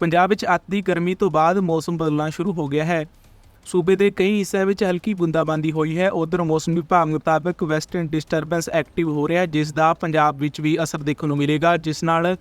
ਪੰਜਾਬ ਵਿੱਚ ਅੱਤ ਦੀ ਗਰਮੀ ਤੋਂ ਬਾਅਦ ਮੌਸਮ ਬਦਲਣਾ ਸ਼ੁਰੂ ਹੋ ਗਿਆ ਹੈ। ਸੂਬੇ ਦੇ ਕਈ ਹਿੱਸਿਆਂ ਵਿੱਚ ਹਲਕੀ ਬੂੰਦਾਬਾਂਦੀ ਹੋਈ ਹੈ। ਉਧਰ ਮੌਸਮ ਵਿਭਾਗ ਮੁਤਾਬਕ ਵੈਸਟਰਨ ਡਿਸਟਰਬੈਂਸ ਐਕਟਿਵ ਹੋ ਰਿਹਾ ਜਿਸ ਦਾ ਪੰਜਾਬ ਵਿੱਚ ਵੀ ਅਸਰ ਦੇਖਣ ਨੂੰ ਮਿਲੇਗਾ, ਜਿਸ ਨਾਲ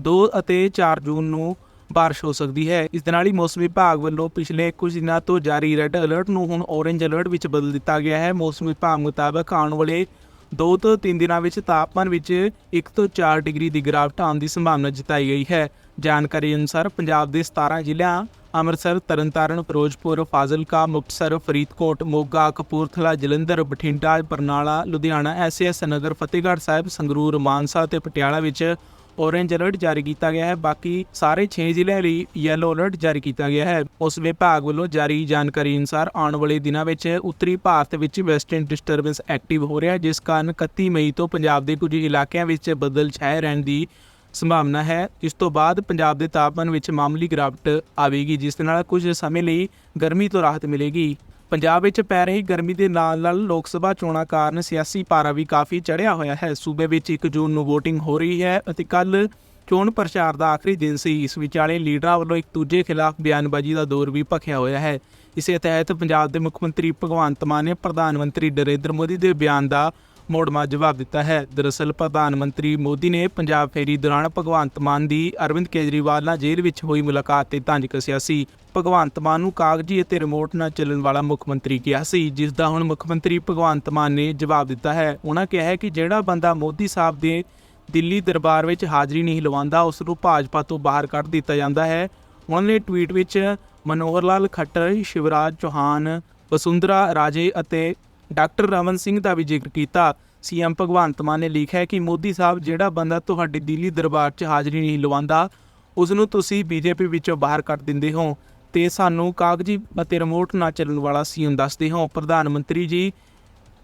2 ਅਤੇ 4 ਜੂਨ ਨੂੰ ਬਾਰਿਸ਼ ਹੋ ਸਕਦੀ ਹੈ। ਇਸ ਦੇ ਨਾਲ ਹੀ ਮੌਸਮ ਵਿਭਾਗ ਵੱਲੋਂ ਪਿਛਲੇ ਕੁਝ ਦਿਨਾਂ ਤੋਂ ਜਾਰੀ ਰੈੱਡ ਅਲਰਟ ਨੂੰ ਹੁਣ ਔਰੇਂਜ ਅਲਰਟ ਵਿੱਚ ਬਦਲ ਦਿੱਤਾ ਗਿਆ ਹੈ। ਮੌਸਮ ਵਿਭਾਗ ਮੁਤਾਬਕ ਆਉਣ ਵਾਲੇ 2 ਤੋਂ 3 ਦਿਨਾਂ ਵਿੱਚ ਤਾਪਮਾਨ ਵਿੱਚ 1 ਤੋਂ 4 ਡਿਗਰੀ ਦੀ ਗਿਰਾਵਟ ਆਉਣ ਦੀ ਸੰਭਾਵਨਾ ਜਤਾਈ ਗਈ ਹੈ। ਜਾਣਕਾਰੀ ਅਨੁਸਾਰ ਪੰਜਾਬ ਦੇ 17 ਜ਼ਿਲ੍ਹਿਆਂ, ਅੰਮ੍ਰਿਤਸਰ, ਤਰਨਤਾਰਨ, ਫਿਰੋਜ਼ਪੁਰ, ਫਾਜ਼ਿਲਕਾ, ਮੁਕਤਸਰ, ਫਰੀਦਕੋਟ, ਮੋਗਾ, ਕਪੂਰਥਲਾ, ਜਲੰਧਰ, ਬਠਿੰਡਾ, ਬਰਨਾਲਾ, ਲੁਧਿਆਣਾ ਐਸਐਸ ਨਗਰ ਫਤਿਹਗੜ੍ਹ ਸਾਹਿਬ, ਸੰਗਰੂਰ, ਮਾਨਸਾ ਤੇ ਪਟਿਆਲਾ ਵਿੱਚ ਔਰੇਂਜ ਅਲਰਟ ਜਾਰੀ ਕੀਤਾ ਗਿਆ ਹੈ। ਬਾਕੀ ਸਾਰੇ 6 ਜ਼ਿਲ੍ਹਿਆਂ ਲਈ ਯੈਲੋ ਅਲਰਟ ਜਾਰੀ ਕੀਤਾ ਗਿਆ ਹੈ। ਉਸ ਵਿਭਾਗ ਵੱਲੋਂ ਜਾਰੀ ਜਾਣਕਾਰੀ ਅਨੁਸਾਰ ਆਉਣ ਵਾਲੇ ਦਿਨਾਂ ਵਿੱਚ ਉੱਤਰੀ ਭਾਰਤ ਵਿੱਚ ਵੈਸਟਰਨ ਡਿਸਟਰਬੈਂਸ ਐਕਟਿਵ ਹੋ ਰਿਹਾ ਜਿਸ ਕਾਰਨ 31 ਮਈ ਤੋਂ ਪੰਜਾਬ ਦੇ ਕੁਝ ਇਲਾਕਿਆਂ ਵਿੱਚ ਬੱਦਲ ਛਾਏ ਰਹਿਣ ਦੀ ਸੰਭਾਵਨਾ ਹੈ ਇਸ ਤੋਂ ਬਾਅਦ ਪੰਜਾਬ ਦੇ ਤਾਪਮਾਨ ਵਿੱਚ ਮਾਮੂਲੀ ਗਿਰਾਵਟ ਆਵੇਗੀ, ਜਿਸ ਦੇ ਨਾਲ ਕੁਝ ਸਮੇਂ ਲਈ ਗਰਮੀ ਤੋਂ ਰਾਹਤ ਮਿਲੇਗੀ। ਪੰਜਾਬ ਵਿੱਚ ਪੈ ਰਹੀ ਗਰਮੀ ਦੇ ਨਾਲ-ਨਾਲ ਲੋਕ ਸਭਾ ਚੋਣਾਂ ਕਾਰਨ ਸਿਆਸੀ ਪਾਰਾ ਵੀ ਕਾਫੀ ਚੜ੍ਹਿਆ ਹੋਇਆ ਹੈ। ਸੂਬੇ ਵਿੱਚ 1 ਜੂਨ ਨੂੰ VOTING ਹੋ ਰਹੀ ਹੈ ਅਤੇ ਕੱਲ ਚੋਣ ਪ੍ਰਚਾਰ ਦਾ ਆਖਰੀ ਦਿਨ ਸੀ। ਇਸ ਵਿਚਾਲੇ ਲੀਡਰਾਂ ਵੱਲੋਂ ਇੱਕ ਦੂਜੇ ਖਿਲਾਫ ਬਿਆਨਬਾਜ਼ੀ ਦਾ ਦੌਰ ਵੀ ਭਖਿਆ ਹੋਇਆ ਹੈ। ਇਸੇ ਤਹਿਤ ਪੰਜਾਬ ਦੇ ਮੁੱਖ ਮੰਤਰੀ ਭਗਵੰਤ ਮਾਨ ਨੇ ਪ੍ਰਧਾਨ ਮੰਤਰੀ ਨਰਿੰਦਰ ਮੋਦੀ ਦੇ ਬਿਆਨ ਦਾ ਮੋੜਮਾ ਜਵਾਬ ਦਿੱਤਾ ਹੈ। ਦਰਅਸਲ ਪ੍ਰਧਾਨ ਮੰਤਰੀ ਮੋਦੀ ਨੇ ਪੰਜਾਬ ਫੇਰੀ ਦੌਰਾਨ ਭਗਵੰਤ ਮਾਨ ਦੀ ਅਰਵਿੰਦ ਕੇਜਰੀਵਾਲ ਨਾਲ ਜੇਲ੍ਹ ਵਿੱਚ ਹੋਈ ਮੁਲਾਕਾਤ ਤੇ ਤੰਜ ਕੱਸਿਆ ਸੀ। ਭਗਵੰਤ ਮਾਨ ਨੂੰ ਕਾਗਜ਼ੀ ਅਤੇ ਰਿਮੋਟ ਨਾਲ ਚੱਲਣ ਵਾਲਾ ਮੁੱਖ ਮੰਤਰੀ ਕਿਹਾ ਸੀ, ਜਿਸ ਦਾ ਹੁਣ ਮੁੱਖ ਮੰਤਰੀ ਭਗਵੰਤ ਮਾਨ ਨੇ ਜਵਾਬ ਦਿੱਤਾ ਹੈ। ਉਹਨਾਂ ਕਿਹਾ ਹੈ ਕਿ ਜਿਹੜਾ ਬੰਦਾ ਮੋਦੀ ਸਾਹਿਬ ਦੇ ਦਿੱਲੀ ਦਰਬਾਰ ਵਿੱਚ ਹਾਜ਼ਰੀ ਨਹੀਂ ਲਵਾਉਂਦਾ, ਉਸ ਨੂੰ ਭਾਜਪਾ ਤੋਂ ਬਾਹਰ ਕੱਢ ਦਿੱਤਾ ਜਾਂਦਾ ਹੈ। ਉਹਨਾਂ ਨੇ ਟਵੀਟ ਵਿੱਚ ਮਨੋਹਰ ਲਾਲ ਖੱਟਰ, ਸ਼ਿਵਰਾਜ ਚੌਹਾਨ, ਵਸੁੰਧਰਾ ਰਾਜੇ ਅਤੇ ਡਾਕਟਰ ਰਮਨ ਸਿੰਘ ਦਾ ਵੀ ਜ਼ਿਕਰ ਕੀਤਾ। ਸੀਐਮ ਭਗਵੰਤ ਮਾਨ ਨੇ ਲਿਖਿਆ ਕਿ ਮੋਦੀ ਸਾਹਿਬ ਜਿਹੜਾ ਬੰਦਾ ਤੁਹਾਡੇ ਦਿੱਲੀ ਦਰਬਾਰ 'ਚ ਹਾਜ਼ਰੀ ਨਹੀਂ ਲਵਾਉਂਦਾ ਉਸ ਨੂੰ ਤੁਸੀਂ ਬੀਜੇਪੀ ਵਿੱਚੋਂ ਬਾਹਰ ਕੱਢ ਦਿੰਦੇ ਹੋ ਤੇ ਸਾਨੂੰ ਕਾਗਜ਼ੀ ਅਤੇ ਰਿਮੋਟ ਨਾ ਚੱਲਣ ਵਾਲਾ ਸੀਐਮ ਦੱਸਦੇ ਹੋ। ਪ੍ਰਧਾਨ ਮੰਤਰੀ ਜੀ,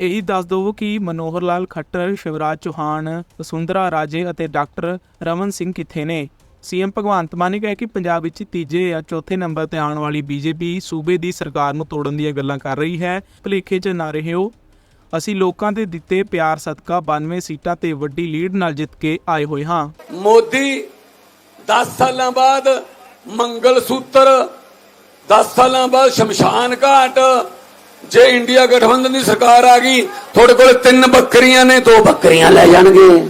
ਇਹੀ ਦੱਸ ਦਿਓ ਕਿ ਮਨੋਹਰ ਲਾਲ ਖੱਟਰ, ਸ਼ਿਵਰਾਜ ਚੌਹਾਨ, ਵਸੁੰਧਰਾ ਰਾਜੇ ਅਤੇ ਡਾਕਟਰ ਰਮਨ ਸਿੰਘ ਕਿੱਥੇ ਨੇ? ਸੀਐਮ ਭਗਵੰਤ ਮਾਨ ਨੇ ਕਿਹਾ ਕਿ ਪੰਜਾਬ ਵਿੱਚ ਤੀਜੇ ਜਾਂ ਚੌਥੇ ਨੰਬਰ ਤੇ ਆਉਣ ਵਾਲੀ ਬੀਜੇਪੀ ਸੂਬੇ ਦੀ ਸਰਕਾਰ ਨੂੰ ਤੋੜਨ ਦੀਆਂ ਗੱਲਾਂ ਕਰ ਰਹੀ ਹੈ। ਭਲੇਖੇ 'ਚ ਨਾ ਰਹਿਓ। ਅਸੀਂ ਲੋਕਾਂ ਦੇ ਦਿੱਤੇ ਪਿਆਰ ਸਦਕਾ 92 ਸੀਟਾਂ ਤੇ ਵੱਡੀ ਲੀਡ ਨਾਲ ਜਿੱਤ ਕੇ ਆਏ ਹੋਏ ਹਾਂ। ਮੋਦੀ 10 ਸਾਲਾਂ ਬਾਅਦ ਮੰਗਲ ਸੂਤਰ 10 ਸਾਲਾਂ ਬਾਅਦ ਸ਼ਮਸ਼ਾਨ ਘਾਟ, ਜੇ ਇੰਡੀਆ ਗਠਬੰਧਨ ਦੀ ਸਰਕਾਰ ਆ ਗਈ, ਤੁਹਾਡੇ ਕੋਲ ਤਿੰਨ ਬੱਕਰੀਆਂ ਨੇ, ਦੋ ਬੱਕਰੀਆਂ ਲੈ ਜਾਣਗੇ।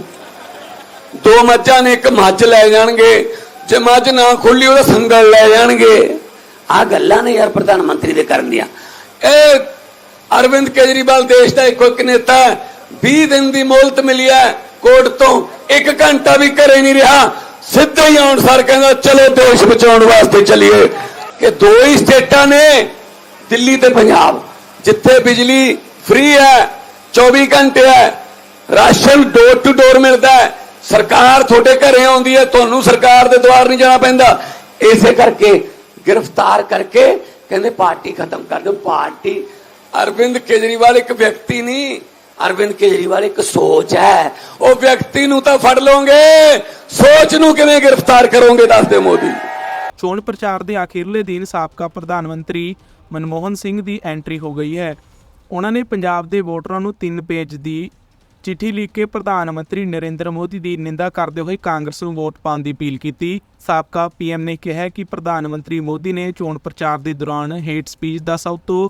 ਦੋ ਮੱਝਾਂ ਨੇ ਇੱਕ ਮੱਝ ਲੈ ਜਾਣਗੇ। ਜੇ ਮੱਝ ਨਾ ਖੁੱਲੀ ਉਹਦਾ ਸੰਗਲ ਲੈ ਜਾਣਗੇ। ਆ ਗੱਲਾਂ ਨੇ ਯਾਰ ਪ੍ਰਧਾਨ ਮੰਤਰੀ ਦੇ ਕਰਨ ਦੀਆਂ। ਇਹ ਅਰਵਿੰਦ ਕੇਜਰੀਵਾਲ ਦੇਸ਼ ਦਾ ਇੱਕੋ ਇੱਕ ਨੇਤਾ ਹੈ। 20 ਦਿਨ ਦੀ ਮੋਹਲਤ ਮਿਲੀ ਹੈ ਕੋਰਟ ਤੋਂ। ਇੱਕ ਘੰਟਾ ਵੀ ਘਰੇ ਨਹੀਂ ਰਿਹਾ। ਸਿੱਧੇ ਹੀ ਆਉਣ ਸਰ ਕਹਿੰਦਾ ਚਲੋ ਦੇਸ਼ ਬਚਾਉਣ ਵਾਸਤੇ ਚੱਲੀਏ। ਕਿ ਦੋ ਹੀ ਸਟੇਟਾਂ ਨੇ ਦਿੱਲੀ ਤੇ ਪੰਜਾਬ। ਜਿੱਥੇ ਬਿਜਲੀ ਫ੍ਰੀ ਹੈ 24 ਘੰਟੇ ਹੈ। ਰਾਸ਼ਨ ਡੋਰ ਟੂ ਡੋਰ ਮਿਲਦਾ ਹੈ। ਸਰਕਾਰ ਤੁਹਾਡੇ ਘਰੇ ਆਉਂਦੀ ਹੈ, ਤੁਹਾਨੂੰ ਸਰਕਾਰ ਦੇ ਦੁਆਰ ਨਹੀਂ ਜਾਣਾ ਪੈਂਦਾ। ਇਸੇ ਕਰਕੇ ਗ੍ਰਿਫਤਾਰ ਕਰਕੇ ਕਹਿੰਦੇ ਪਾਰਟੀ ਖਤਮ ਕਰ ਦਿਓ। ਪਾਰਟੀ ਅਰਵਿੰਦ ਕੇਜਰੀਵਾਲ ਇੱਕ ਵਿਅਕਤੀ ਨਹੀਂ, ਅਰਵਿੰਦ ਕੇਜਰੀਵਾਲ ਇੱਕ ਸੋਚ ਹੈ। ਉਹ ਵਿਅਕਤੀ ਨੂੰ ਤਾਂ ਫੜ ਲਓਗੇ। ਸੋਚ ਨੂੰ ਕਿਵੇਂ ਗ੍ਰਿਫਤਾਰ ਕਰੋਗੇ, ਦੱਸ ਦਿਓ ਮੋਦੀ ਚੋਣ ਪ੍ਰਚਾਰ ਦੇ ਆਖਿਰਲੇ ਦਿਨ ਸਾਬਕਾ ਪ੍ਰਧਾਨ ਮੰਤਰੀ ਮਨਮੋਹਨ ਸਿੰਘ ਦੀ ਐਂਟਰੀ ਹੋ ਗਈ ਹੈ। ਉਹਨਾਂ ਨੇ ਪੰਜਾਬ ਦੇ ਵੋਟਰਾਂ ਨੂੰ ਤਿੰਨ ਪੇਜ ਦੀ ਚਿੱਠੀ ਲਿਖ ਕੇ ਪ੍ਰਧਾਨ ਮੰਤਰੀ ਨਰਿੰਦਰ ਮੋਦੀ ਦੀ ਨਿੰਦਾ ਕਰਦੇ ਹੋਏ ਕਾਂਗਰਸ ਨੂੰ ਵੋਟ ਪਾਉਣ ਦੀ ਅਪੀਲ ਕੀਤੀ। ਸਾਬਕਾ ਪੀਐਮ ਨੇ ਕਿਹਾ ਕਿ ਪ੍ਰਧਾਨ ਮੰਤਰੀ ਮੋਦੀ ਨੇ ਚੋਣ ਪ੍ਰਚਾਰ ਦੇ ਦੌਰਾਨ ਹੇਟ ਸਪੀਚ ਦਾ ਸਭ ਤੋਂ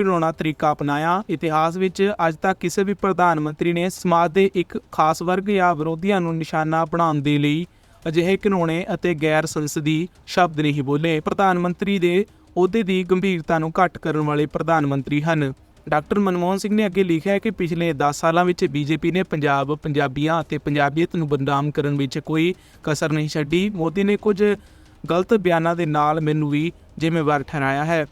ਘਿਨਾਉਣਾ ਤਰੀਕਾ ਅਪਣਾਇਆ। ਇਤਿਹਾਸ ਵਿੱਚ ਅੱਜ ਤੱਕ ਕਿਸੇ ਵੀ ਪ੍ਰਧਾਨ ਮੰਤਰੀ ਨੇ ਸਮਾਜ ਦੇ ਇੱਕ ਖਾਸ ਵਰਗ ਜਾਂ ਵਿਰੋਧੀਆਂ ਨੂੰ ਨਿਸ਼ਾਨਾ ਬਣਾਉਣ ਦੇ ਲਈ ਅਜਿਹੇ ਘਿਨਾਉਣੇ ਅਤੇ ਗੈਰ ਸੰਸਦੀ ਸ਼ਬਦ ਨਹੀਂ ਬੋਲੇ। ਪ੍ਰਧਾਨ ਮੰਤਰੀ ਦੇ ਅਹੁਦੇ ਦੀ ਗੰਭੀਰਤਾ ਨੂੰ ਘੱਟ ਕਰਨ ਵਾਲੇ ਪ੍ਰਧਾਨ ਮੰਤਰੀ ਹਨ। ਡਾਕਟਰ ਮਨਮੋਹਨ ਸਿੰਘ ਨੇ ਅੱਗੇ ਲਿਖਿਆ ਹੈ ਕਿ ਪਿਛਲੇ 10 ਸਾਲਾਂ ਵਿੱਚ ਬੀਜੇਪੀ ਨੇ ਪੰਜਾਬ ਪੰਜਾਬੀਆਂ ਅਤੇ ਪੰਜਾਬੀਅਤ ਨੂੰ ਬਦਨਾਮ ਕਰਨ ਵਿੱਚ ਕੋਈ ਕਸਰ ਨਹੀਂ ਛੱਡੀ। ਮੋਦੀ ਨੇ ਕੁਝ ਗਲਤ ਬਿਆਨਾਂ ਦੇ ਨਾਲ ਮੈਨੂੰ ਵੀ ਜ਼ਿੰਮੇਵਾਰ ਠਹਿਰਾਇਆ ਹੈ।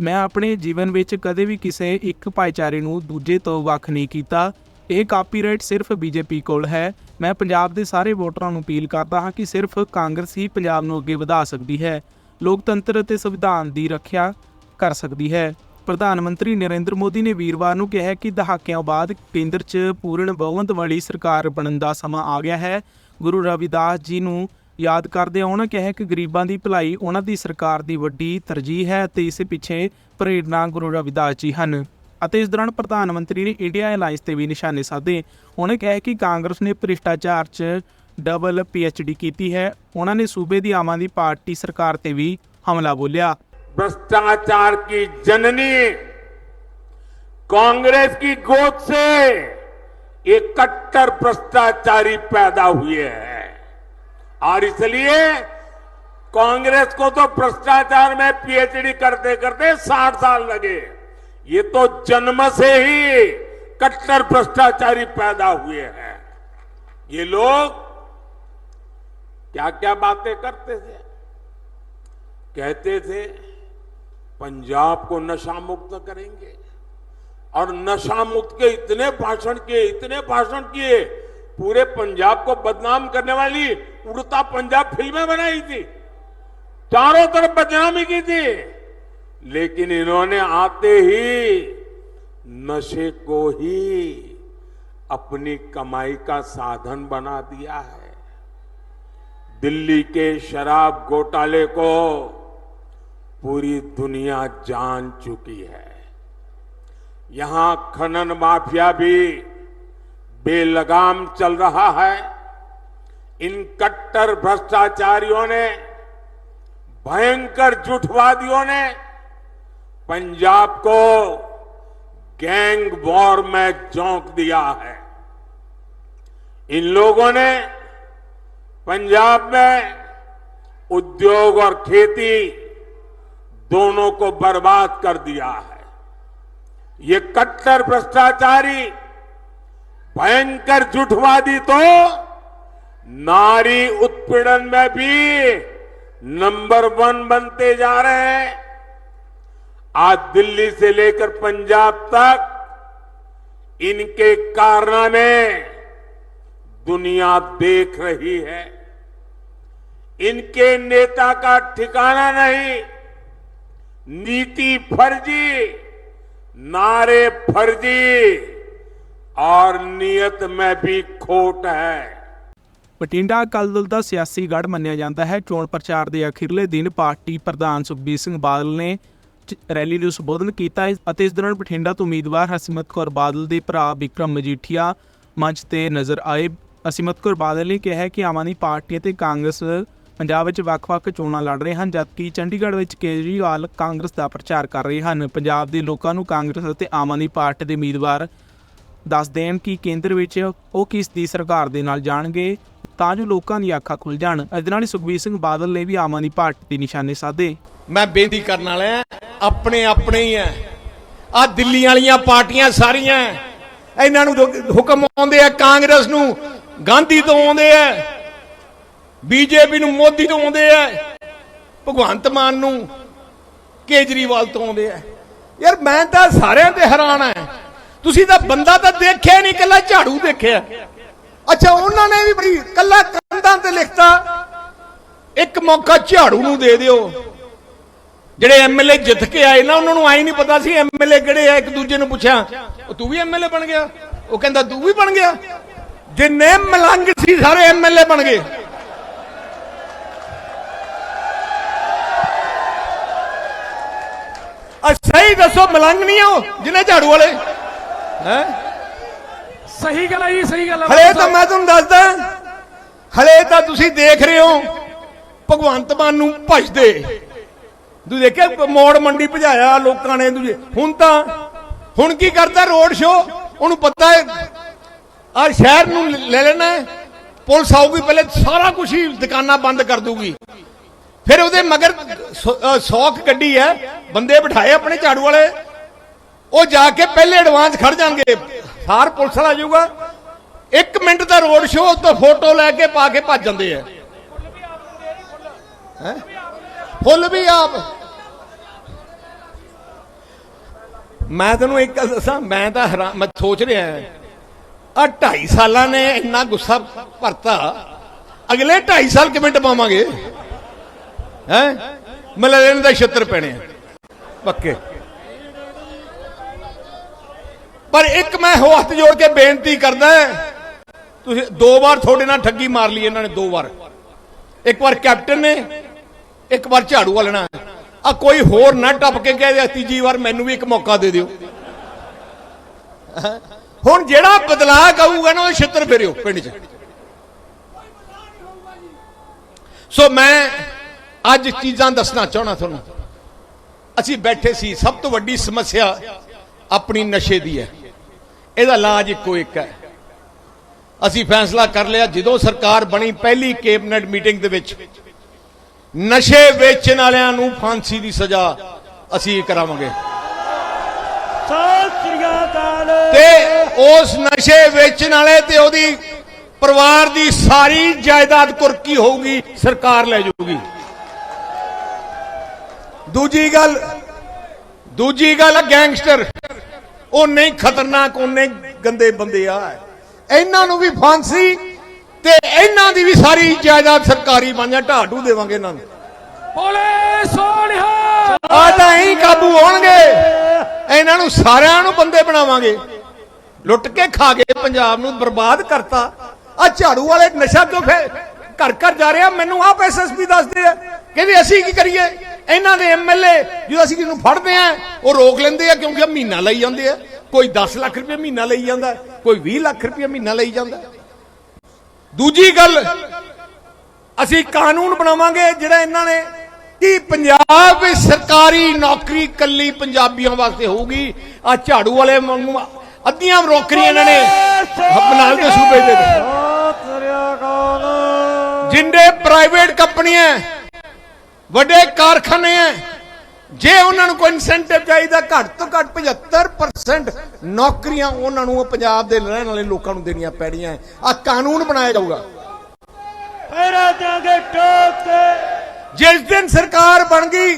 ਮੈਂ ਆਪਣੇ ਜੀਵਨ ਵਿੱਚ ਕਦੇ ਵੀ ਕਿਸੇ ਇੱਕ ਭਾਈਚਾਰੇ ਨੂੰ ਦੂਜੇ ਤੋਂ ਵੱਖ ਨਹੀਂ ਕੀਤਾ। ਇਹ ਕਾਪੀਰਾਈਟ ਸਿਰਫ ਬੀਜੇਪੀ ਕੋਲ ਹੈ। ਮੈਂ ਪੰਜਾਬ ਦੇ ਸਾਰੇ ਵੋਟਰਾਂ ਨੂੰ ਅਪੀਲ ਕਰਦਾ ਹਾਂ ਕਿ ਸਿਰਫ ਕਾਂਗਰਸ ਹੀ ਪੰਜਾਬ ਨੂੰ ਅੱਗੇ ਵਧਾ ਸਕਦੀ ਹੈ। ਲੋਕਤੰਤਰ ਅਤੇ ਸੰਵਿਧਾਨ ਦੀ ਰੱਖਿਆ ਕਰ ਸਕਦੀ ਹੈ। ਪ੍ਰਧਾਨ ਮੰਤਰੀ ਨਰਿੰਦਰ ਮੋਦੀ ਨੇ ਵੀਰਵਾਰ ਨੂੰ ਕਿਹਾ ਕਿ ਦਹਾਕਿਆਂ ਬਾਅਦ ਕੇਂਦਰ 'ਚ ਪੂਰਨ ਬਹੁਮਤ ਵਾਲੀ ਸਰਕਾਰ ਬਣਨ ਦਾ ਸਮਾਂ ਆ ਗਿਆ ਹੈ। ਗੁਰੂ ਰਵਿਦਾਸ ਜੀ ਨੂੰ ਯਾਦ ਕਰਦੇ ਉਹਨਾਂ ਕਿਹਾ ਕਿ ਗਰੀਬਾਂ ਦੀ ਭਲਾਈ ਉਹਨਾਂ ਦੀ ਸਰਕਾਰ ਦੀ ਵੱਡੀ ਤਰਜੀਹ ਹੈ ਤੇ ਇਸ ਪਿੱਛੇ ਪ੍ਰੇਰਣਾ ਗੁਰੂ ਰਵਿਦਾਸ ਜੀ ਹਨ। ਅਤੇ ਇਸ ਦੌਰਾਨ ਪ੍ਰਧਾਨ ਮੰਤਰੀ ਨੇ ਇੰਡੀਆ ਅਲਾਈਅੰਸ ਤੇ ਵੀ ਨਿਸ਼ਾਨੇ ਸਾਧੇ। ਉਹਨੇ ਕਿਹਾ ਕਿ ਕਾਂਗਰਸ ਨੇ ਭ੍ਰਿਸ਼ਟਾਚਾਰ 'ਚ ਡਬਲ ਡੀ ਕੀਤੀ ਹੈ। ਉਹਨਾਂ ਨੇ ਸੂਬੇ ਦੀ ਆਮ ਆਦਮੀ ਪਾਰਟੀ ਸਰਕਾਰ ਤੇ ਵੀ ਹਮਲਾ ਬੋਲਿਆ। भ्रष्टाचार की जननी, कांग्रेस की गोद से ये कट्टर भ्रष्टाचारी पैदा हुए हैं। और इसलिए कांग्रेस को तो भ्रष्टाचार में पीएचडी करते करते साठ साल लगे। ये तो जन्म से ही कट्टर भ्रष्टाचारी पैदा हुए हैं। ये लोग क्या क्या बातें करते थे? कहते थे पंजाब को नशा मुक्त करेंगे। और नशा मुक्त के इतने भाषण किए, इतने भाषण किए, पूरे पंजाब को बदनाम करने वाली उड़ता पंजाब फ़िल्में बनाई थी। चारों तरफ़ बदनामी की थी। लेकिन इन्होंने आते ही नशे को ही अपनी कमाई का साधन बना दिया है। दिल्ली के शराब घोटाले को पूरी दुनिया जान चुकी है। यहाँ खनन माफिया भी बेलगाम चल रहा है। इन कट्टर भ्रष्टाचारियों ने, भयंकर जुठवादियों ने पंजाब को गैंग वॉर में झोंक दिया है। इन लोगों ने पंजाब में उद्योग और खेती दोनों को बर्बाद कर दिया है। ये कट्टर भ्रष्टाचारी, भयंकर जुठवादी तो नारी उत्पीड़न में भी नंबर वन बनते जा रहे हैं। आज दिल्ली से लेकर पंजाब तक इनके कारनामे दुनिया देख रही है। इनके नेता का ठिकाना नहीं नीति फर्जी नारे फर्जी और नियत में भी खोट है ਬਠਿੰਡਾ ਅਕਾਲੀ ਦਲ ਦਾ ਸਿਆਸੀ ਗੜ ਮੰਨਿਆ ਜਾਂਦਾ ਹੈ ਚੋਣ ਪ੍ਰਚਾਰ ਦੇ ਅਖੀਰਲੇ ਦਿਨ ਪਾਰਟੀ ਪ੍ਰਧਾਨ ਸੁਖਬੀਰ ਸਿੰਘ ਬਾਦਲ ਨੇ ਚ- ਰੈਲੀ ਨੂੰ ਸੰਬੋਧਨ ਕੀਤਾ ਇਸ- ਅਤੇ ਇਸ ਦੌਰਾਨ ਬਠਿੰਡਾ ਤੋਂ ਉਮੀਦਵਾਰ ਹਸੀਮਤ ਕੌਰ ਬਾਦਲ ਦੇ ਭਰਾ ਵਿਕਰਮ ਮਜੀਠੀਆ ਮੰਚ ਤੇ ਨਜ਼ਰ ਆਏ ਹਸੀਮਤ ਕੌਰ ਬਾਦਲ ਨੇ ਕਿਹਾ ਹੈ ਕਿ ਆਮ ਆਦਮੀ ਪਾਰਟੀ ਅਤੇ ਕਾਂਗਰਸ ਪੰਜਾਬ ਵਿੱਚ ਵੱਖ-ਵੱਖ ਚੋਣਾਂ ਲੜ ਰਹੇ ਹਨ, ਜਦਕਿ ਚੰਡੀਗੜ੍ਹ ਵਿੱਚ ਕੇਜਰੀਵਾਲ ਕਾਂਗਰਸ ਦਾ ਪ੍ਰਚਾਰ ਕਰ ਰਹੇ ਹਨ। ਪੰਜਾਬ ਦੇ ਲੋਕਾਂ ਨੂੰ ਕਾਂਗਰਸ ਅਤੇ ਆਮ ਆਦਮੀ ਪਾਰਟੀ ਦੇ ਉਮੀਦਵਾਰ ਦੱਸ ਦੇਣ ਕਿ ਕੇਂਦਰ ਵਿੱਚ ਉਹ ਕਿਸ ਦੀ ਸਰਕਾਰ ਦੇ ਨਾਲ ਜਾਣਗੇ, ਤਾਂ ਜੋ ਲੋਕਾਂ ਦੀ ਅੱਖਾਂ ਖੁੱਲ ਜਾਣ। ਇਹਦੇ ਨਾਲ ਹੀ ਸੁਖਬੀਰ ਸਿੰਘ ਬਾਦਲ ਨੇ ਵੀ ਆਮ ਆਦਮੀ ਪਾਰਟੀ ਦੇ ਨਿਸ਼ਾਨੇ ਸਾਧੇ। ਮੈਂ ਬੇਨਤੀ ਕਰਨ ਵਾਲਾ ਆਪਣੇ ਆਪਣੇ ਹੀ ਆ ਆ ਦਿੱਲੀ ਵਾਲੀਆਂ ਪਾਰਟੀਆਂ ਸਾਰੀਆਂ ਇਹਨਾਂ ਨੂੰ ਹੁਕਮ ਆਉਂਦੇ ਆ ਕਾਂਗਰਸ ਨੂੰ, ਗਾਂਧੀ ਤੋਂ ਆਉਂਦੇ ਆ। ਬੀਜੇਪੀ ਨੂੰ ਮੋਦੀ ਤੋਂ ਆਉਂਦੇ ਆ, ਭਗਵੰਤ ਮਾਨ ਨੂੰ ਕੇਜਰੀਵਾਲ ਤੋਂ ਆਉਂਦੇ ਆ। ਯਾਰ ਮੈਂ ਤਾਂ ਸਾਰਿਆਂ ਤੇ ਹੈਰਾਨ ਆ। ਤੁਸੀਂ ਤਾਂ ਬੰਦਾ ਤਾਂ ਦੇਖਿਆ ਨਹੀਂ ਕੱਲਾ ਝਾੜੂ ਦੇਖਿਆ। ਅੱਛਾ, ਉਹਨਾਂ ਨੇ ਵੀ ਬੜੀ ਕੱਲਾ ਕੰਧਾਂ ਤੇ ਲਿਖਤਾ, ਇੱਕ ਮੌਕਾ ਝਾੜੂ ਨੂੰ ਦੇ ਦਿਓ। ਜਿਹੜੇ ਐਮਐਲਏ ਜਿੱਤ ਕੇ ਆਏ ਨਾ, ਉਹਨਾਂ ਨੂੰ ਆਈ ਨਹੀਂ ਪਤਾ ਸੀ ਐਮਐਲਏ ਕਿਹੜੇ ਆ, ਇੱਕ ਦੂਜੇ ਨੂੰ ਪੁੱਛਿਆ, ਉਹ ਤੂੰ ਵੀ ਐਮਐਲਏ ਬਣ ਗਿਆ? ਉਹ ਕਹਿੰਦਾ, ਤੂੰ ਵੀ ਬਣ ਗਿਆ? ਜਿੰਨੇ ਮਲੰਗ ਸੀ, ਸਾਰੇ ਐਮਐਲਏ ਬਣ ਗਏ। ਆ ਸਹੀ ਦੱਸੋ ਮਲੰਗ ਨਹੀਂ ਆ ਉਹ ਜਿਹਨੇ ਝਾੜੂ ਵਾਲੇ? ਹੈ? ਸਹੀ ਗੱਲ ਹੈ ਜੀ ਸਹੀ ਗੱਲ ਹੈ ਹਲੇ ਤਾਂ ਮੈਂ ਤੁਹਾਨੂੰ ਦੱਸਦਾ ਹਲੇ ਤਾਂ ਤੁਸੀਂ ਦੇਖ ਰਹੇ ਹੋ ਭਗਵੰਤ ਮਾਨ ਨੂੰ ਭਜਦੇ। ਤੁਸੀਂ ਦੇਖਿਆ ਮੋੜ ਮੰਡੀ ਭਜਾਇਆ ਲੋਕਾਂ ਨੇ ਦੂਜੇ ਹੁਣ ਤਾਂ ਹੁਣ ਕੀ ਕਰਦਾ ਰੋਡ ਸ਼ੋ ਉਹਨੂੰ ਪਤਾ ਹੈ ਆ ਸ਼ਹਿਰ ਨੂੰ ਲੈ ਲੈਣਾ ਹੈ, ਪੁਲਿਸ ਆਊਗੀ ਪਹਿਲੇ ਸਾਰਾ ਕੁਝ ਹੀ ਦੁਕਾਨਾਂ ਬੰਦ ਕਰ ਦੂਗੀ ਫਿਰ ਉਹਦੇ ਮਗਰ ਸੌ- ਅ, ਸੌਖ ਗੱਡੀ ਹੈ। ਬੰਦੇ ਬਿਠਾਏ ਆਪਣੇ ਝਾੜੂ ਵਾਲੇ। ਉਹ ਜਾ ਕੇ ਪਹਿਲੇ ਐਡਵਾਂਸ ਖੜ ਜਾਣਗੇ। ਸਾਰ ਪੁਲਿਸ ਵਾਲਾ ਜਾਊਗਾ। 1 ਮਿੰਟ ਦਾ ਰੋਡ ਸ਼ੋਅ ਤੋਂ ਫੋਟੋ ਲੈ ਕੇ ਪਾ ਕੇ ਭੱਜ ਜਾਂਦੇ ਆ। ਹੈਂ? ਫੁੱਲ ਵੀ ਆਪ। ਮੈਂ ਤੈਨੂੰ ਇੱਕ ਗੱਲ ਦੱਸਾਂ ਮੈਂ ਤਾਂ ਹੈਰਾਨ ਮੈਂ ਸੋਚ ਰਿਹਾ ਆ 2.5 ਸਾਲਾਂ ਨੇ ਇੰਨਾ ਗੁੱਸਾ ਭਰਤਾ। ਅਗਲੇ 2.5 ਸਾਲ ਕਿਵੇਂ ਟਪਾਵਾਂਗੇ ਹੈ? ਮਲੇਰਨ ਦਾ ਛੱਤਰ ਪੈਣੇ ਪੱਕੇ। ਪਰ ਇੱਕ ਮੈਂ ਹੋ ਹੱਥ ਜੋੜ ਕੇ ਬੇਨਤੀ ਕਰਦਾ ਤੁਸੀਂ ਦੋ ਵਾਰ ਤੁਹਾਡੇ ਨਾਲ ਠੱਗੀ ਮਾਰ ਲਈ ਇਹਨਾਂ ਨੇ ਦੋ ਵਾਰ। ਇੱਕ ਵਾਰ ਕੈਪਟਨ ਨੇ, ਇੱਕ ਵਾਰ ਝਾੜੂ ਵਾਲਣਾ ਨਾਲ। ਆ ਕੋਈ ਹੋਰ ਨਾ ਟੱਪ ਕੇ ਕਹਿ ਕਹੇ ਤੀਜੀ ਵਾਰ ਮੈਨੂੰ ਵੀ ਇੱਕ ਮੌਕਾ ਦੇ ਦਿਓ। ਹੁਣ ਜਿਹੜਾ ਬਦਲਾਅ ਕਹੂਗਾ ਨਾ, ਉਹ ਛਿੱਤਰ ਫੇਰਿਓ ਪਿੰਡ 'ਚ। ਸੋ ਮੈਂ ਅੱਜ ਚੀਜ਼ਾਂ ਦੱਸਣਾ ਚਾਹਣਾ ਤੁਹਾਨੂੰ। ਅਸੀਂ ਬੈਠੇ ਸੀ ਸਭ ਤੋਂ ਵੱਡੀ ਸਮੱਸਿਆ ਆਪਣੀ ਨਸ਼ੇ ਦੀ ਹੈ। ਇਹਦਾ ਇਲਾਜ ਇੱਕੋ ਇੱਕ ਹੈ। ਅਸੀਂ ਫੈਸਲਾ ਕਰ ਲਿਆ ਜਦੋਂ ਸਰਕਾਰ ਬਣੀ ਪਹਿਲੀ ਕੈਬਨਿਟ ਮੀਟਿੰਗ ਦੇ ਵਿੱਚ ਨਸ਼ੇ ਵੇਚਣ ਵਾਲਿਆਂ ਨੂੰ ਫਾਂਸੀ ਦੀ ਸਜ਼ਾ ਅਸੀਂ ਕਰਾਵਾਂਗੇ। ਤੇ ਉਸ ਨਸ਼ੇ ਵੇਚਣ ਵਾਲੇ ਤੇ ਉਹਦੀ ਪਰਿਵਾਰ ਦੀ ਸਾਰੀ ਜਾਇਦਾਦ ਕੁਰਕੀ ਹੋਊਗੀ ਸਰਕਾਰ ਲੈ ਜਾਊਗੀ। ਦੂਜੀ ਗੱਲ ਦੂਜੀ ਗੱਲ ਗੈਂਗਸਟਰ। ਉਹ ਨਹੀਂ ਖਤਰਨਾਕ ਉਹਨੇ ਗੰਦੇ ਬੰਦੇ ਆ। ਇਹਨਾਂ ਨੂੰ ਵੀ ਫਾਂਸੀ ਤੇ ਇਹਨਾਂ ਦੀ ਵੀ ਸਾਰੀ ਜਾਇਦਾਦ ਸਰਕਾਰੀ ਬਣ ਜਾ ਢਾਡੂ ਦੇਵਾਂਗੇ ਇਹਨਾਂ ਨੂੰ। ਬੋਲੇ ਸੋਨਿਹਾ ਆ ਤਾਂ ਹੀ ਕਾਬੂ ਹੋਣਗੇ। ਇਹਨਾਂ ਨੂੰ ਸਾਰਿਆਂ ਨੂੰ ਬੰਦੇ ਬਣਾਵਾਂਗੇ। ਲੁੱਟ ਕੇ ਖਾ ਗਏ ਪੰਜਾਬ ਨੂੰ ਬਰਬਾਦ ਕਰਤਾ। ਆ ਝਾੜੂ ਵਾਲੇ ਨਸ਼ਾ ਕਿਉਂ ਫੇ ਘਰ ਘਰ ਜਾ ਰਿਹਾ ਮੈਨੂੰ ਆਪ ਐਸਐਸਪੀ ਦੱਸਦੇ ਆ ਕਹਿੰਦੇ ਅਸੀਂ ਕੀ ਕਰੀਏ? ਇਹਨਾਂ ਦੇ ਐਮਐਲਏ ਜਦੋਂ ਅਸੀਂ ਕਿਸ ਨੂੰ ਫੜਦੇ ਆ, ਉਹ ਰੋਕ ਲੈਂਦੇ ਆ ਕਿਉਂਕਿ ਉਹ ਮਹੀਨਾ ਲਈ ਜਾਂਦੇ ਆ। ਕੋਈ 10 ਲੱਖ ਰੁਪਏ ਮਹੀਨਾ ਲਈ ਜਾਂਦਾ, ਕੋਈ 20 ਲੱਖ ਰੁਪਏ ਮਹੀਨਾ ਲਈ ਜਾਂਦਾ। ਦੂਜੀ ਗੱਲ, ਅਸੀਂ ਕਾਨੂੰਨ ਬਣਾਵਾਂਗੇ ਜਿਹੜਾ ਇਹਨਾਂ ਨੇ ਕਿ ਪੰਜਾਬ ਵਿੱਚ ਸਰਕਾਰੀ ਨੌਕਰੀ ਕੱਲੀ ਪੰਜਾਬੀਆਂ ਵਾਸਤੇ ਹੋਊਗੀ। ਆ ਝਾੜੂ ਵਾਲੇ ਵਾਂਗੂ ਅੱਧੀਆਂ ਨੌਕਰੀਆਂ ਇਹਨਾਂ ਨੇ ਬਣਾ ਦੇ ਸੂਬੇ ਦੇ ਦਿੱਤੀਆਂ। ਪ੍ਰਾਈਵੇਟ ਕੰਪਨੀਆਂ ਵੱਡੇ ਕਾਰਖਾਨੇ ਹੈ ਜੇ ਉਹਨਾਂ ਨੂੰ ਕੋਈ ਇਨਸੈਂਟਿਵ ਚਾਹੀਦਾ ਘੱਟ ਤੋਂ ਘੱਟ 75% ਨੌਕਰੀਆਂ ਉਹਨਾਂ ਨੂੰ ਪੰਜਾਬ ਦੇ ਰਹਿਣ ਵਾਲੇ ਲੋਕਾਂ ਨੂੰ ਦੇਣੀਆਂ ਪੈਣੀਆਂ ਆ ਕਾਨੂੰਨ ਬਣਾਇਆ ਜਾਊਗਾ। ਪੈਰਾ ਜਾਂਗੇ ਟੋਕ ਕੇ ਜਿਸ ਦਿਨ ਸਰਕਾਰ ਬਣ ਗਈ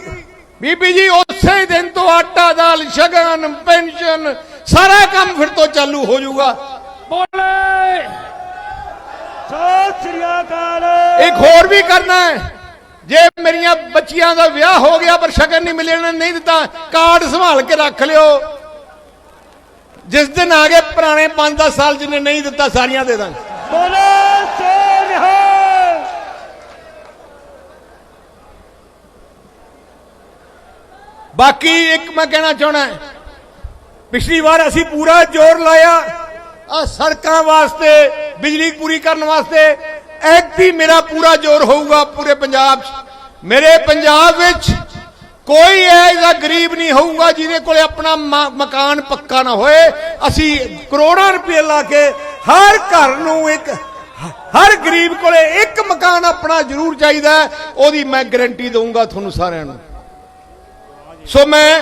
ਬੀਬੀ ਜੀ ਉਸੇ ਦਿਨ ਤੋਂ ਆਟਾ ਦਾਲ ਸ਼ਗਨ ਪੈਨਸ਼ਨ ਸਾਰਾ ਕੰਮ ਫਿਰ ਤੋਂ ਚਾਲੂ ਹੋ ਜਾਊਗਾ। ਬੋਲੇ। ਸਤਿ ਸ੍ਰੀ ਅਕਾਲ। ਇੱਕ ਹੋਰ ਵੀ ਕਰਨਾ ਹੈ ਜੇ ਮੇਰੀਆਂ ਬੱਚੀਆਂ ਦਾ ਵਿਆਹ ਹੋ ਗਿਆ ਪਰ ਸ਼ਗਨ ਨਹੀਂ ਮਿਲਿਆ ਨੇ ਨਹੀਂ ਦਿੱਤਾ ਕਾਰਡ ਸੰਭਾਲ ਕੇ ਰੱਖ ਲਿਓ। ਜਿਸ ਦਿਨ ਆ ਗਏ ਪੁਰਾਣੇ 5-10 ਸਾਲ ਜਿਹਨੇ ਨਹੀਂ ਦਿੱਤਾ ਸਾਰੀਆਂ ਦੇ ਦਾਂਗੇ। ਬੋਲੇ ਬਾਕੀ ਇੱਕ ਮੈਂ ਕਹਿਣਾ ਚਾਹਣਾ ਪਿਛਲੀ ਵਾਰ ਅਸੀਂ ਪੂਰਾ ਜ਼ੋਰ ਲਾਇਆ ਆ ਸੜਕਾਂ ਵਾਸਤੇ ਬਿਜਲੀ ਪੂਰੀ ਕਰਨ ਵਾਸਤੇ ਐਕਟੀ ਮੇਰਾ ਪੂਰਾ ਜ਼ੋਰ ਹੋਊਗਾ ਪੂਰੇ ਪੰਜਾਬ 'ਚ। ਮੇਰੇ ਪੰਜਾਬ ਵਿੱਚ ਕੋਈ ਐਸਾ ਗਰੀਬ ਨਹੀਂ ਹੋਊਗਾ ਜਿਹਦੇ ਕੋਲੇ ਆਪਣਾ ਮਕਾਨ ਪੱਕਾ ਨਾ ਹੋਏ। ਅਸੀਂ ਕਰੋੜਾਂ ਰੁਪਏ ਲਾ ਕੇ ਹਰ ਘਰ ਨੂੰ ਇੱਕ, ਹਰ ਗਰੀਬ ਕੋਲੇ ਇੱਕ ਮਕਾਨ ਆਪਣਾ ਜ਼ਰੂਰ ਚਾਹੀਦਾ ਉਹਦੀ ਮੈਂ ਗਾਰੰਟੀ ਦਊਂਗਾ ਤੁਹਾਨੂੰ ਸਾਰਿਆਂ ਨੂੰ। ਸੋ ਮੈਂ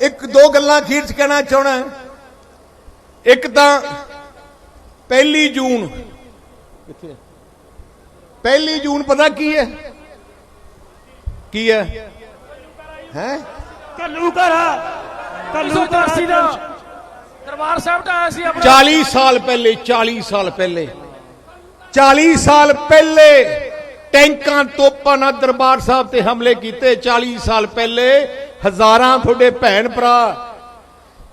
ਇੱਕ ਦੋ ਗੱਲਾਂ ਅਖੀਰ ਚ ਕਹਿਣਾ ਚਾਹਣਾ ਇੱਕ ਤਾਂ ਪਹਿਲੀ ਜੂਨ ਕਿੱਥੇ? ਪਹਿਲੀ ਜੂਨ ਪਤਾ ਕੀ ਹੈ? ਕੀ ਹੈ? ਹੈ? ਕੱਲੂ ਕਰਾ ਕੱਲੂ ਕਰਸੀ ਦਾ ਦਰਬਾਰ ਸਾਹਿਬ ਦਾ ਆਇਆ ਸੀ ਆਪਣਾ। 40 ਸਾਲ ਪਹਿਲੇ 40 ਸਾਲ ਪਹਿਲੇ। 40 ਸਾਲ ਪਹਿਲੇ ਟੈਂਕਾਂ ਤੋਪਾਂ ਨਾਲ ਦਰਬਾਰ ਸਾਹਿਬ ਤੇ ਹਮਲੇ ਕੀਤੇ। 40 ਸਾਲ ਪਹਿਲੇ ਹਜ਼ਾਰਾਂ ਤੁਹਾਡੇ ਭੈਣ ਭਰਾ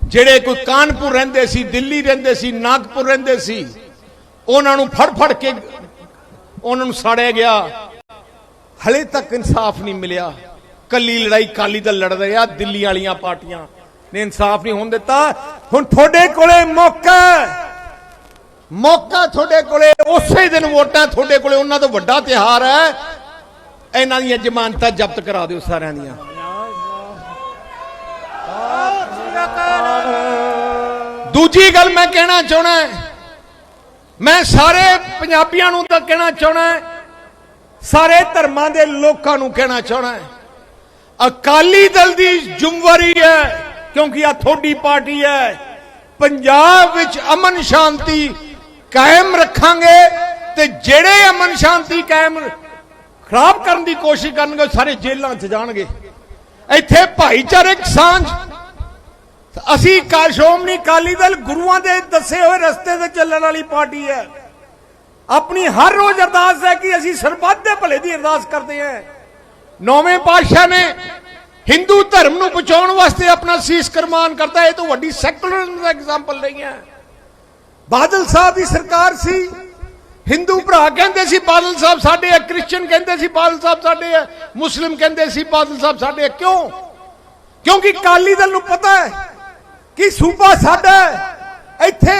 ਜਿਹੜੇ ਕੋਈ ਕਾਨਪੁਰ ਰਹਿੰਦੇ ਸੀ ਦਿੱਲੀ ਰਹਿੰਦੇ ਸੀ ਨਾਗਪੁਰ ਰਹਿੰਦੇ ਸੀ ਉਹਨਾਂ ਨੂੰ ਫੜ ਫੜ ਕੇ ਉਹਨਾਂ ਨੂੰ ਸਾੜਿਆ ਗਿਆ। ਹਲੇ ਤੱਕ ਇਨਸਾਫ ਨਹੀਂ ਮਿਲਿਆ। ਕੱਲੀ ਲੜਾਈ ਕਾਲੀ ਦਾ ਲੜ ਰਿਹਾ ਦਿੱਲੀ ਵਾਲੀਆਂ ਪਾਰਟੀਆਂ ਨੇ ਇਨਸਾਫ ਨਹੀਂ ਹੋਣ ਦਿੱਤਾ। ਹੁਣ ਤੁਹਾਡੇ ਕੋਲੇ ਮੌਕਾ ਮੌਕਾ ਤੁਹਾਡੇ ਕੋਲੇ, ਉਸੇ ਦਿਨ ਵੋਟਾਂ ਤੁਹਾਡੇ ਕੋਲੇ, ਉਹਨਾਂ ਤੋਂ ਵੱਡਾ ਤਿਹਾਰ ਹੈ। ਇਹਨਾਂ ਦੀਆਂ ਜ਼ਮਾਨਤਾਂ ਜ਼ਬਤ ਕਰਾ ਦਿਓ ਸਾਰਿਆਂ ਦੀਆਂ। ਦੂਜੀ ਗੱਲ ਮੈਂ ਕਹਿਣਾ ਚਾਹਣਾ ਮੈਂ ਸਾਰੇ ਪੰਜਾਬੀਆਂ ਨੂੰ ਤਾਂ ਕਹਿਣਾ ਚਾਹਣਾ ਸਾਰੇ ਧਰਮਾਂ ਦੇ ਲੋਕਾਂ ਨੂੰ ਕਹਿਣਾ ਚਾਹਣਾ ਅਕਾਲੀ ਦਲ ਦੀ ਜ਼ਿੰਮੇਵਾਰੀ ਹੈ, ਕਿਉਂਕਿ ਆ ਤੁਹਾਡੀ ਪਾਰਟੀ ਹੈ। ਪੰਜਾਬ ਵਿੱਚ ਅਮਨ ਸ਼ਾਂਤੀ ਕਾਇਮ ਰੱਖਾਂਗੇ ਤੇ ਜਿਹੜੇ ਅਮਨ ਸ਼ਾਂਤੀ ਕਾਇਮ ਖਰਾਬ ਕਰਨ ਦੀ ਕੋਸ਼ਿਸ਼ ਕਰਨਗੇ ਸਾਰੇ ਜੇਲ੍ਹਾਂ 'ਚ ਜਾਣਗੇ। ਇੱਥੇ ਭਾਈਚਾਰਕ ਸਾਂਝ। ਅਸੀਂ ਕਾ ਸ਼੍ਰੋਮਣੀ ਅਕਾਲੀ ਦਲ ਗੁਰੂਆਂ ਦੇ ਦੱਸੇ ਹੋਏ ਰਸਤੇ ਤੇ ਚੱਲਣ ਵਾਲੀ ਪਾਰਟੀ ਹੈ। ਆਪਣੀ ਹਰ ਰੋਜ਼ ਅਰਦਾਸ ਹੈ ਕਿ ਅਸੀਂ ਸਰਬੱਤ ਦੇ ਭਲੇ ਦੀ ਅਰਦਾਸ ਕਰਦੇ ਹਾਂ। ਨੌਵੇਂ ਪਾਤਸ਼ਾਹ ਨੇ ਹਿੰਦੂ ਧਰਮ ਨੂੰ ਬਚਾਉਣ ਵਾਸਤੇ ਆਪਣਾ ਸੀਸ ਕੁਰਬਾਨ ਕਰਤਾ ਇਹ ਤੋਂ ਵੱਡੀ ਸੈਕੂਲਰਿਜ਼ਮ ਦਾ ਐਗਜ਼ਾਮਪਲ ਨਹੀਂ ਹੈ। ਬਾਦਲ ਸਾਹਿਬ ਦੀ ਸਰਕਾਰ ਸੀ, ਹਿੰਦੂ ਭਰਾ ਕਹਿੰਦੇ ਸੀ, ਬਾਦਲ ਸਾਹਿਬ ਸਾਡੇ ਆ ਕ੍ਰਿਸਚੀਅਨ ਕਹਿੰਦੇ ਸੀ, ਬਾਦਲ ਸਾਹਿਬ ਸਾਡੇ ਆ ਮੁਸਲਿਮ ਕਹਿੰਦੇ ਸੀ, ਬਾਦਲ ਸਾਹਿਬ ਸਾਡੇ ਆ ਕਿਉਂ? ਕਿਉਂਕਿ ਕਾਲੀ ਦਲ ਨੂੰ ਪਤਾ ਹੈ ਕਿ ਸੂਬਾ ਸਾਡਾ ਇੱਥੇ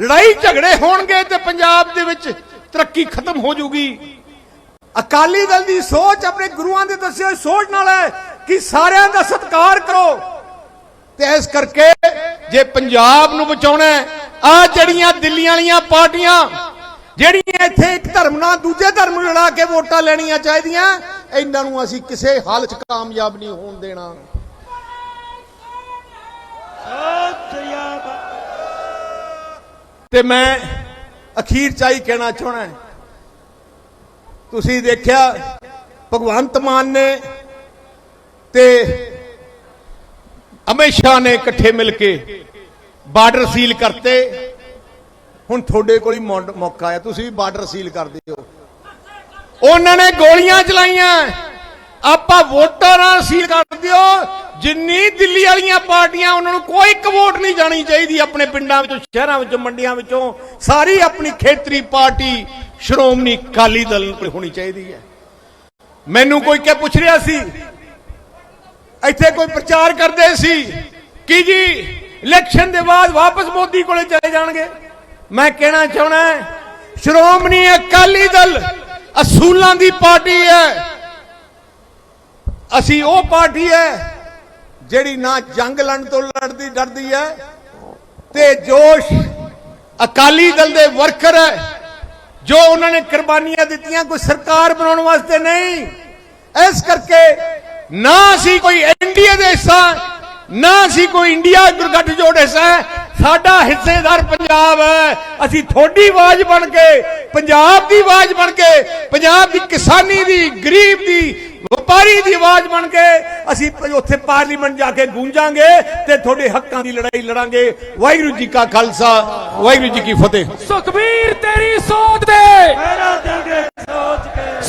ਲੜਾਈ ਝਗੜੇ ਹੋਣਗੇ ਤੇ ਪੰਜਾਬ ਦੇ ਵਿੱਚ ਤਰੱਕੀ ਖਤਮ ਹੋ ਜੂਗੀ। ਅਕਾਲੀ ਦਲ ਦੀ ਸੋਚ ਆਪਣੇ ਗੁਰੂਆਂ ਦੇ ਦੱਸੇ ਹੋਏ ਸੋਚ ਨਾਲ ਹੈ ਕਿ ਸਾਰਿਆਂ ਦਾ ਸਤਿਕਾਰ ਕਰੋ। ਤੇ ਇਸ ਕਰਕੇ ਜੇ ਪੰਜਾਬ ਨੂੰ ਬਚਾਉਣਾ ਆ ਜਿਹੜੀਆਂ ਦਿੱਲੀ ਵਾਲੀਆਂ ਪਾਰਟੀਆਂ ਜਿਹੜੀਆਂ ਇੱਥੇ ਇੱਕ ਧਰਮ ਨਾਲ ਦੂਜੇ ਧਰਮ ਨੂੰ ਲੜਾ ਕੇ ਵੋਟਾਂ ਲੈਣੀਆਂ ਚਾਹੀਦੀਆਂ ਇਹਨਾਂ ਨੂੰ ਅਸੀਂ ਕਿਸੇ ਹਾਲ 'ਚ ਕਾਮਯਾਬ ਨਹੀਂ ਹੋਣ ਦੇਣਾ। ਤੇ ਮੈਂ ਅਖੀਰ ਚਾਈ ਕਹਿਣਾ ਚਾਹਣਾ ਤੁਸੀਂ ਦੇਖਿਆ, ਭਗਵੰਤ ਮਾਨ ਨੇ ਤੇ ਅਮਿਤ ਸ਼ਾਹ ਨੇ ਇਕੱਠੇ ਮਿਲ ਕੇ ਬਾਰਡਰ ਸੀਲ ਕਰਤੇ। ਹੁਣ ਤੁਹਾਡੇ ਕੋਲ ਹੀ ਮੌਕਾ ਹੈ ਤੁਸੀਂ ਵੀ ਬਾਰਡਰ ਸੀਲ ਕਰ ਦਿਓ। ਉਹਨਾਂ ਨੇ ਗੋਲੀਆਂ ਚਲਾਈਆਂ। ਆਪਾਂ ਵੋਟਾਂ ਨਾਲ ਸੀਲ ਕਰ ਦਿਓ। ਜਿੰਨੀ ਦਿੱਲੀ ਵਾਲੀਆਂ ਪਾਰਟੀਆਂ, ਉਹਨਾਂ ਨੂੰ ਕੋਈ ਇੱਕ ਵੋਟ ਨਹੀਂ ਜਾਣੀ ਚਾਹੀਦੀ ਆਪਣੇ ਪਿੰਡਾਂ ਵਿੱਚੋਂ, ਸ਼ਹਿਰਾਂ ਵਿੱਚੋਂ, ਮੰਡੀਆਂ ਵਿੱਚੋਂ। ਸਾਰੀ ਆਪਣੀ ਖੇਤਰੀ ਪਾਰਟੀ ਸ਼੍ਰੋਮਣੀ ਅਕਾਲੀ ਦਲ ਹੋਣੀ ਚਾਹੀਦੀ ਹੈ। ਮੈਨੂੰ ਕੋਈ ਕਿਹ ਪੁੱਛ ਰਿਹਾ ਸੀ? ਇੱਥੇ ਕੋਈ ਪ੍ਰਚਾਰ ਕਰਦੇ ਸੀ ਕਿ ਜੀ ਇਲੈਕਸ਼ਨ ਦੇ ਬਾਅਦ ਵਾਪਸ ਮੋਦੀ ਕੋਲੇ ਚਲੇ ਜਾਣਗੇ? ਮੈਂ ਕਹਿਣਾ ਚਾਹਣਾ ਸ਼੍ਰੋਮਣੀ ਅਕਾਲੀ ਦਲ ਅਸੂਲਾਂ ਦੀ ਪਾਰਟੀ ਹੈ। ਅਸੀਂ ਉਹ ਪਾਰਟੀ ਹੈ ਜਿਹੜੀ ਨਾ ਜੰਗ ਲੜਨ ਤੋਂ ਲੜਦੀ, ਡਰਦੀ ਹੈ, ਤੇ ਜੋਸ਼ ਅਕਾਲੀ ਦਲ ਦੇ ਵਰਕਰ ਹੈ, ਜੋ ਉਹਨਾਂ ਨੇ ਕੁਰਬਾਨੀਆਂ ਦਿੱਤੀਆਂ, ਕੋਈ ਸਰਕਾਰ ਬਣਾਉਣ ਵਾਸਤੇ ਨਹੀਂ। ਇਸ ਕਰਕੇ ਨਾ ਅਸੀਂ ਕੋਈ ਐਨਡੀਏ ਦੇ ਹਿੱਸਾ, ਨਾ ਅਸੀਂ ਕੋਈ ਇੰਡੀਆ ਗੱਠਜੋੜ ਹਿੱਸਾ ਸਾਡਾ ਹਿੱਸੇਦਾਰ ਪੰਜਾਬ ਹੈ। ਅਸੀਂ ਥੋੜੀ ਆਵਾਜ਼ ਬਣ ਕੇ, ਪੰਜਾਬ ਦੀ ਆਵਾਜ਼ ਬਣ ਕੇ, ਪੰਜਾਬ ਦੀ ਕਿਸਾਨੀ ਦੀ, ਗਰੀਬ ਦੀ ਵਪਾਰੀ ਦੀ ਆਵਾਜ਼ ਬਣ ਕੇ ਅਸੀਂ ਉੱਥੇ ਪਾਰਲੀਮੈਂਟ ਜਾ ਕੇ ਗੂੰਜਾਂਗੇ ਤੇ ਤੁਹਾਡੇ ਹੱਕਾਂ ਦੀ ਲੜਾਈ ਲੜਾਂਗੇ। ਵਾਹਿਗੁਰੂ ਜੀ ਕਾ ਖਾਲਸਾ ਵਾਹਿਗੁਰੂ ਜੀ ਕੀ ਫਤਿਹ। ਸੁਖਬੀਰ ਤੇਰੀ ਸੋਚ ਦੇ। ਪਹਿਰਾ ਦਿਲ ਦੇ ਸੋਚ ਕੇ।